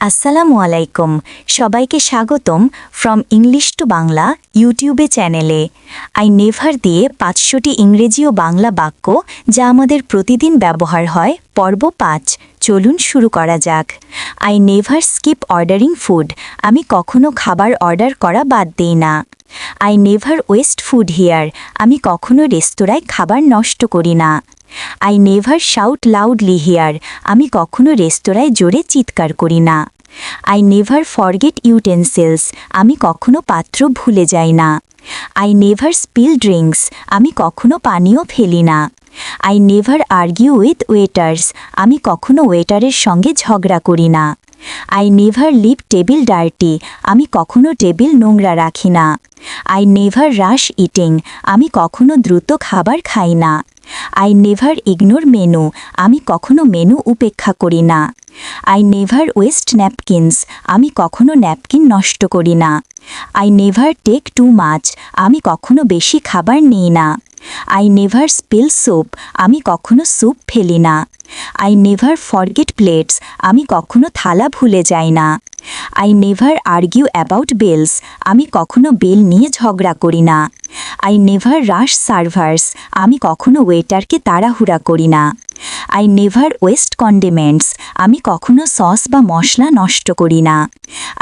আসসালামু আলাইকুম। সবাইকে স্বাগতম ফ্রম ইংলিশ টু বাংলা ইউটিউবে চ্যানেলে আই নেভার দিয়ে পাঁচশোটি ইংরেজি ও বাংলা বাক্য যা আমাদের প্রতিদিন ব্যবহার হয়, পর্ব পাঁচ। চলুন শুরু করা যাক। I never skip ordering food আমি কখনো খাবার অর্ডার করা বাদ দিই না। I never waste food here আমি কখনো রেস্তোরাঁয় খাবার নষ্ট করি না। I never shout loudly here আমি কখনো রেস্তোরাঁয় জোরে চিৎকার করি না। আই নেভার ফরগেট ইউটেন্সিলস আমি কখনো পাত্র ভুলে যাই না। আই নেভার স্পিল ড্রিঙ্কস আমি কখনো পানীয় ফেলি না। I never argue with waiters আমি কখনো ওয়েটারের সঙ্গে ঝগড়া করি না। I never leave table dirty আমি কখনো টেবিল নোংরা রাখি না। আই নেভার রাশ ইটিং আমি কখনো দ্রুত খাবার খাই না। আই নেভার ইগনোর মেনু আমি কখনো মেনু উপেক্ষা করি না। আই নেভার ওয়েস্ট ন্যাপকিনস আমি কখনো ন্যাপকিন নষ্ট করি না। I never take too much আমি কখনো বেশি খাবার নিই না। আই নেভার স্পিল স্যুপ আমি কখনো স্যুপ ফেলি না। আই নেভার ফরগেট প্লেটস আমি কখনো থালা ভুলে যাই না। I never argue about bills আমি কখনো বেল নিয়ে ঝগড়া করি না। আই নেভার রাশ সার্ভার্স আমি কখনো ওয়েটারকে তাড়াহুড়া করি না। আই নেভার ওয়েস্ট কন্ডিমেন্টস আমি কখনো সস বা মশলা নষ্ট করি না।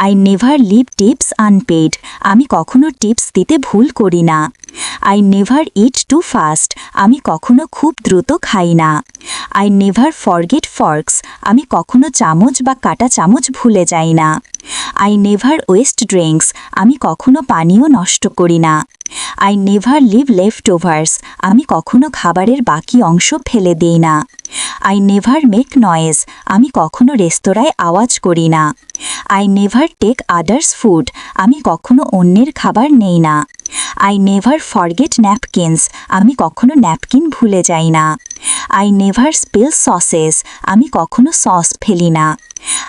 I never leave tips unpaid আমি কখনো টিপস দিতে ভুল করি না। I never eat too fast আমি কখনো খুব দ্রুত খাই না। আই নেভার ফরগেট ফর্কস আমি কখনো চামচ বা কাটা চামচ ভুলে যাই না। আই নেভার ওয়েস্ট ড্রিঙ্কস আমি কখনো পানীয় নষ্ট করি না। I never leave leftovers আমি কখনো খাবারের বাকি অংশ ফেলে দিই না। আই নেভার মেক নয়েজ আমি কখনো রেস্তোরাঁয় আওয়াজ করি না। I never take others food আমি কখনো অন্যের খাবার নেই না। আই নেভার ফরগেট ন্যাপকিনস আমি কখনো ন্যাপকিন ভুলে যাই না। আই নেভার স্পিল সসেস আমি কখনো সস ফেলি না।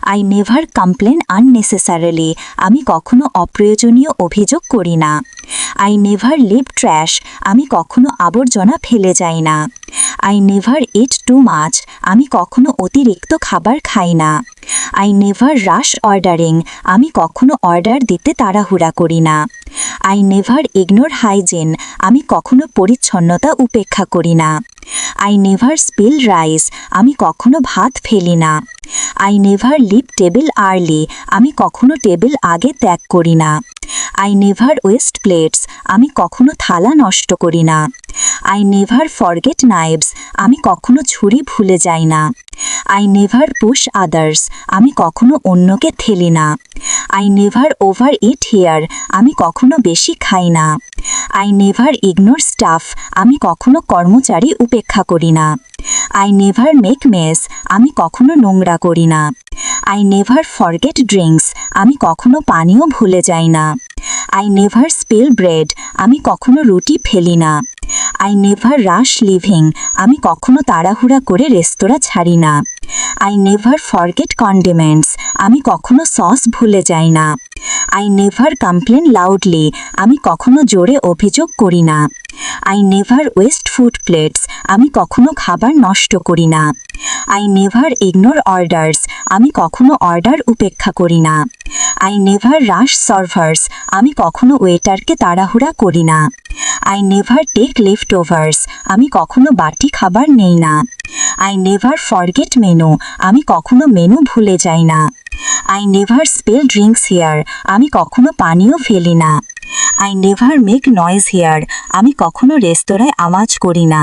আই নেভার কমপ্লেন আননেসেসারিলি আমি কখনো অপ্রয়োজনীয় অভিযোগ করি না। আই নেভার লিভ ট্র্যাশ আমি কখনো আবর্জনা ফেলে যাই না। I never eat too much আমি কখনো অতিরিক্ত খাবার খাই না। আই নেভার রাশ অর্ডারিং আমি কখনো অর্ডার দিতে তাড়াহুড়া করি না। আই নেভার ইগনোর হাইজিন আমি কখনো পরিচ্ছন্নতা উপেক্ষা করি না। আই নেভার স্পিল রাইস আমি কখনো ভাত ফেলি না। I never leave table early আমি কখনো টেবিল আগে ত্যাগ করি না। আই নেভার ওয়েস্ট প্লেটস আমি কখনো থালা নষ্ট করি না। আই নেভার ফরগেট নাইভস আমি কখনো ছুরি ভুলে যাই না। আই নেভার পুশ আদার্স আমি কখনো অন্যকে ঠেলি না। I never overeat here আমি কখনো বেশি খাই না। আই নেভার ইগনোর স্টাফ আমি কখনো কর্মচারী উপেক্ষা করি না। আই নেভার মেক মেস আমি কখনো নোংরা করি না। আই নেভার ফরগেট ড্রিঙ্কস আমি কখনো পানীয় ভুলে যাই না। আই নেভার স্পিল ব্রেড আমি কখনো রুটি ফেলি না। আই নেভার রাশ লিভিং আমি কখনো তাড়াহুড়া করে রেস্তোরাঁ ছাড়ি না। আই নেভার ফরগেট কন্ডিমেন্টস আমি কখনো সস ভুলে যাই না। আই নেভার কমপ্লেন লাউডলি আমি কখনো জোরে অভিযোগ করি না। I never waste food plates আমি কখনো খাবার নষ্ট করি না। আই নেভার ইগনোর অর্ডার্স আমি কখনো অর্ডার উপেক্ষা করি না। আই নেভার রাশ সার্ভার্স আমি কখনো ওয়েটারকে তাড়াহুড়া করি না। I never take leftovers আমি কখনো বাটি খাবার নেই না। আই নেভার ফরগেট মেনু আমি কখনো মেনু ভুলে যাই না। I never spill drinks here আমি কখনো পানীয় ফেলি না। I never make noise here আমি কখনো রেস্তোরাঁয় আওয়াজ করি না।